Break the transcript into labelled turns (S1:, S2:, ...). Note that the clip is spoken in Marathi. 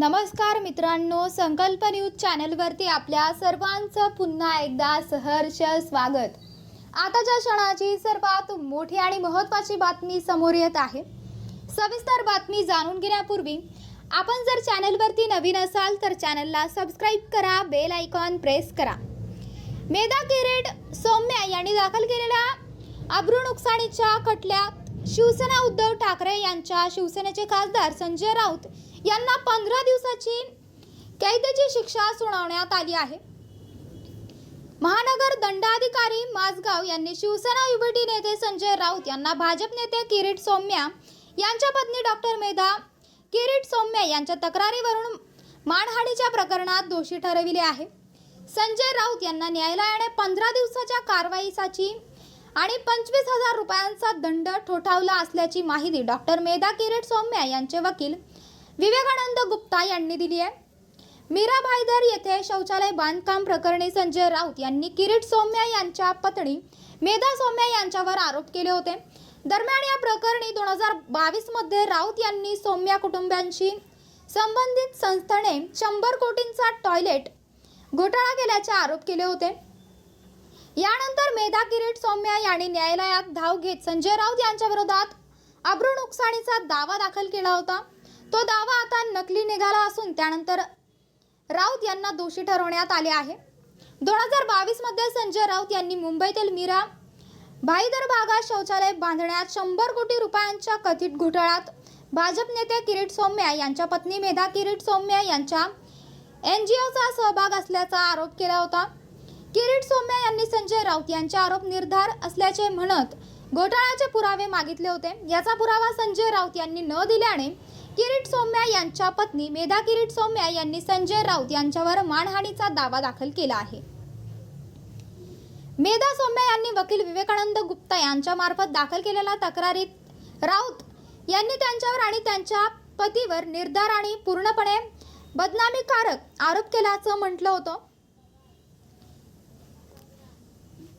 S1: नमस्कार मित्रांनो संकल्प न्यूज चॅनलवरती आपल्या सर्वांचं पुन्हा एकदा सहर्ष स्वागत. आताच्या क्षणाची सर्वात मोठी आणि महत्त्वाची बातमी समोर येत आहे सविस्तर बातमी जाणून घेण्यापूर्वी आपण जर चॅनलवरती नवीन असाल तर चॅनलला सबस्क्राईब करा बेल आयकॉन प्रेस करा. मेधा किरीट सौम्या यांनी दाखल केलेल्या अब्रू नुकसानीच्या खटल्यात शिवसेना उद्धव ठाकरे यांच्या शिवसेनेचे खासदार संजय राऊत यांना पंधरा दिवसाची कैदेची शिक्षा सुनावण्यात आली आहे. महानगर दंडाधिकारी माझगाव यांनी शिवसेना युबीटी नेते संजय राऊत यांना भाजप नेते किरीट सौम्या यांच्या पत्नी डॉक्टर मेधा किरीट सौम्या यांच्या तक्रारीवरून मानहानीच्या प्रकरणात दोषी ठरविले आहे. संजय राऊत यांना न्यायालयाने पंधरा दिवसाच्या कारवाईसाठी आणि पंचवीस हजार रुपयांचा दंड ठोठावला असल्याची माहिती डॉक्टर मेधा किरीट सौम्या यांचे वकील विवेकानंद गुप्ता यांनी दिली आहे. मीरा भाईदर येथे शौचालय बांधकाम प्रकरणी संजय राऊत यांनी किरीट सौम्या यांच्या पत्नी मेधा सौम्या यांच्यावर आरोप केले होते. दरम्यान या प्रकरणी दोन हजार बावीसमध्ये राऊत यांनी सौम्या कुटुंबियांशी संबंधित संस्थेने शंभर कोटींचा टॉयलेट घोटाळा केल्याचे आरोप केले होते. यानंतर मेधा किरीट सौम्या यांनी न्यायालयात धाव घेत संजय राऊत यांच्या विरोधात अब्रू नुकसानीचा दावा दाखल केला होता. तो दावा आता नकली निघाला असून त्यानंतर राऊत यांना दोषी ठरवण्यात आले आहे. दोन हजार बावीसमध्ये संजय राऊत यांनी मुंबईतील मीरा भाईदर भागात शौचालय बांधण्यात शंभर कोटी रुपयांच्या कथित घोटाळ्यात भाजप नेते किरीट सौम्या यांच्या पत्नी मेधा किरीट सौम्या यांच्या एन जी ओचा सहभाग असल्याचा आरोप केला होता. किरीट सौम्या यांनी संजय राऊत यांचे आरोप निर्धार असल्याचे म्हणत घोटाळ्याचे पुरावे मागितले होते. याचा पुरावा संजय राऊत यांनी न दिल्याने किरीट सौम्या यांच्या पत्नी मेधा किरीट सौम्या यांनी संजय राऊत यांच्यावर मानहानीचा दावा दाखल केला आहे. मेधा सौम्या यांनी वकील विवेकानंद गुप्ता यांच्यामार्फत दाखल केलेल्या तक्रारीत राऊत यांनी त्यांच्यावर आणि त्यांच्या पतीवर निर्धार आणि पूर्णपणे बदनामीकारक आरोप केल्याचं म्हटलं होतं.